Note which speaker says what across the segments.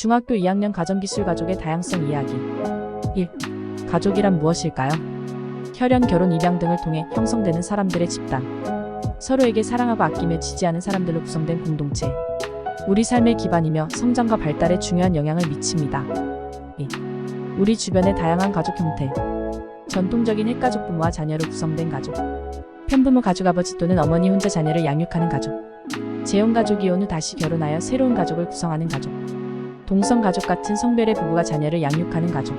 Speaker 1: 중학교 2학년 가정기술 가족의 다양성 이야기 1. 가족이란 무엇일까요? 혈연, 결혼, 입양 등을 통해 형성되는 사람들의 집단. 서로에게 사랑하고 아끼며 지지하는 사람들로 구성된 공동체. 우리 삶의 기반이며 성장과 발달에 중요한 영향을 미칩니다. 2. 우리 주변의 다양한 가족 형태. 전통적인 핵가족 부모와 자녀로 구성된 가족. 편부모 가족 아버지 또는 어머니 혼자 자녀를 양육하는 가족. 재혼 가족이 온후 다시 결혼하여 새로운 가족을 구성하는 가족. 동성 가족 같은 성별의 부부가 자녀를 양육하는 가족.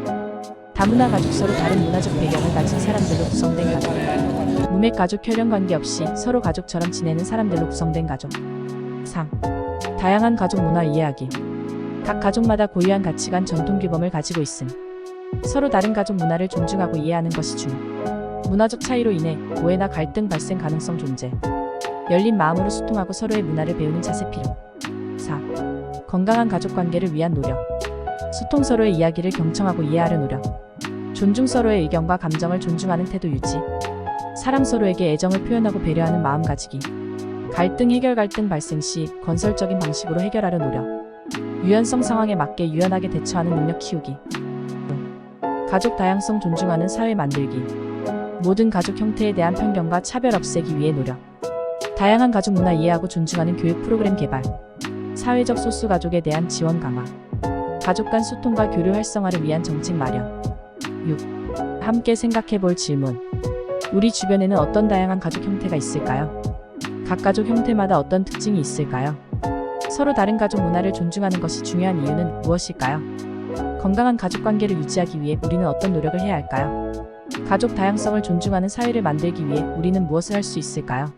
Speaker 1: 다문화 가족 서로 다른 문화적 배경을 가진 사람들로 구성된 가족. 무맥 가족 혈연 관계없이 서로 가족처럼 지내는 사람들로 구성된 가족. 3. 다양한 가족 문화 이해하기. 각 가족마다 고유한 가치관 전통 규범을 가지고 있음. 서로 다른 가족 문화를 존중하고 이해하는 것이 중요. 문화적 차이로 인해 오해나 갈등 발생 가능성 존재. 열린 마음으로 소통하고 서로의 문화를 배우는 자세 필요. 4. 건강한 가족 관계를 위한 노력. 소통 서로의 이야기를 경청하고 이해하려 노력. 존중 서로의 의견과 감정을 존중하는 태도 유지. 사랑 서로에게 애정을 표현하고 배려하는 마음 가지기. 갈등 해결 갈등 발생 시 건설적인 방식으로 해결하려 노력. 유연성 상황에 맞게 유연하게 대처하는 능력 키우기. 가족 다양성 존중하는 사회 만들기. 모든 가족 형태에 대한 편견과 차별 없애기 위해 노력. 다양한 가족 문화 이해하고 존중하는 교육 프로그램 개발. 사회적 소수 가족에 대한 지원 강화. 가족 간 소통과 교류 활성화를 위한 정책 마련. 6. 함께 생각해 볼 질문. 우리 주변에는 어떤 다양한 가족 형태가 있을까요? 각 가족 형태마다 어떤 특징이 있을까요? 서로 다른 가족 문화를 존중하는 것이 중요한 이유는 무엇일까요? 건강한 가족 관계를 유지하기 위해 우리는 어떤 노력을 해야 할까요? 가족 다양성을 존중하는 사회를 만들기 위해 우리는 무엇을 할 수 있을까요?